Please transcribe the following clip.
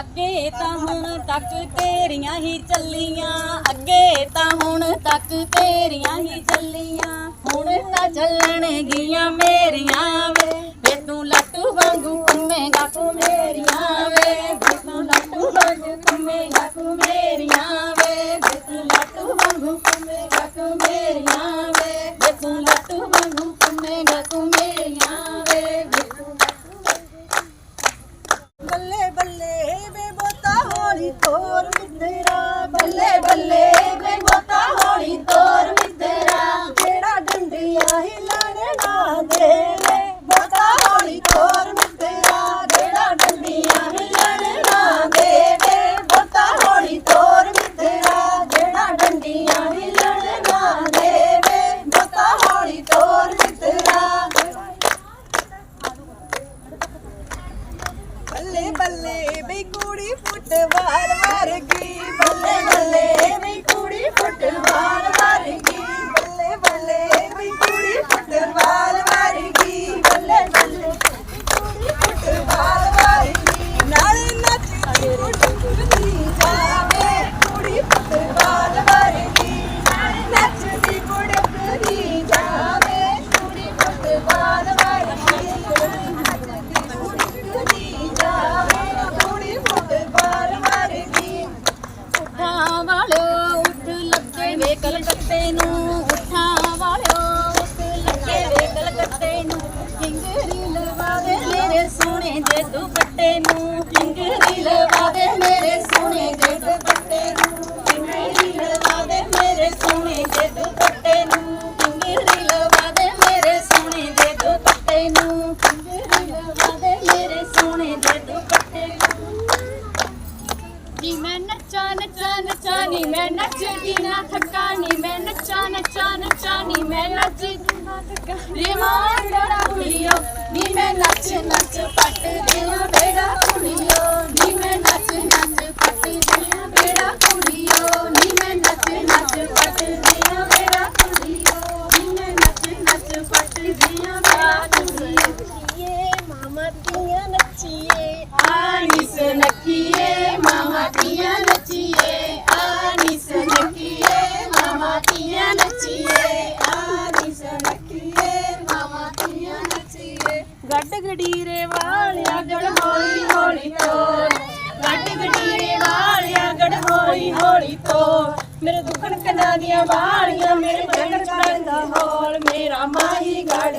ਅੱਗੇ ਤਾਂ ਹੁਣ ਤੱਕ ਤੇਰੀਆਂ ਹੀ ਚੱਲੀਆਂ, ਅੱਗੇ ਤਾਂ ਹੁਣ ਤੱਕ ਤੇਰੀਆਂ ਹੀ ਚੱਲੀਆਂ। ਹੁਣ ਤਾਂ ਚੱਲਣਗੀਆਂ ਮੇਰੀਆਂ ਵੇ ਵੇ ਤੂੰ ਲੱਟੂ ਵਾਂਗੂ ਕੰਮੇਗਾ ਤੂੰ ਮੇਰੀਆਂ ਵੇ ਵੇ ਤੂੰ ਲੱਟੂ ਵਾਂਗੂ ਕੰਮੇਗਾ ਤੂੰ ਮੇਰੀਆਂ ਵੇ ਵੇ ਤੂੰ ਲੱਟੂ ਵਾਂਗੂ ਕੰਮੇਗਾ ਤੂੰ ਮੇਰੀਆਂ ਵੇ ਵੇ ਤੂੰ ਲੱਟੂ ਵਾਂਗੂ ਕੰਮੇਗਾ ਤੂੰ ਮੇਰੀਆਂ Oh, ਦੀ ਕੁੜੀ ਫੁੱਟਬਾਲ ਵਰਗੀ। ਬੱਲੇ ਬੱਲੇ ಕಲಕತ್ತೇನು नी मैं नचा नचा नचा नी मैं नचती ना थका नी मैं नचा नचा नचा नी मैं नचती ना थका रे मां डरा भुलियो नी मैं नच नच पट ਗਡੀਰੇ ਵਾਲਿਆ ਗੜ ਹੌਲੀ ਹੌਲੀ ਤੋਰ। ਕੱਟ ਗਡੀਰੇ ਵਾਲਿਆ ਗੜ ਹੌਲੀ ਹੌਲੀ ਤੋਰ। ਮੇਰੇ ਦੁਖਣ ਕੰਨਾਂ ਦੀਆਂ ਵਾਲੀਆਂ, ਮੇਰੇ ਬਦਨ ਚੜਦਾ ਹੋਲ। ਮੇਰਾ ਮਾਹੀ ਗੜ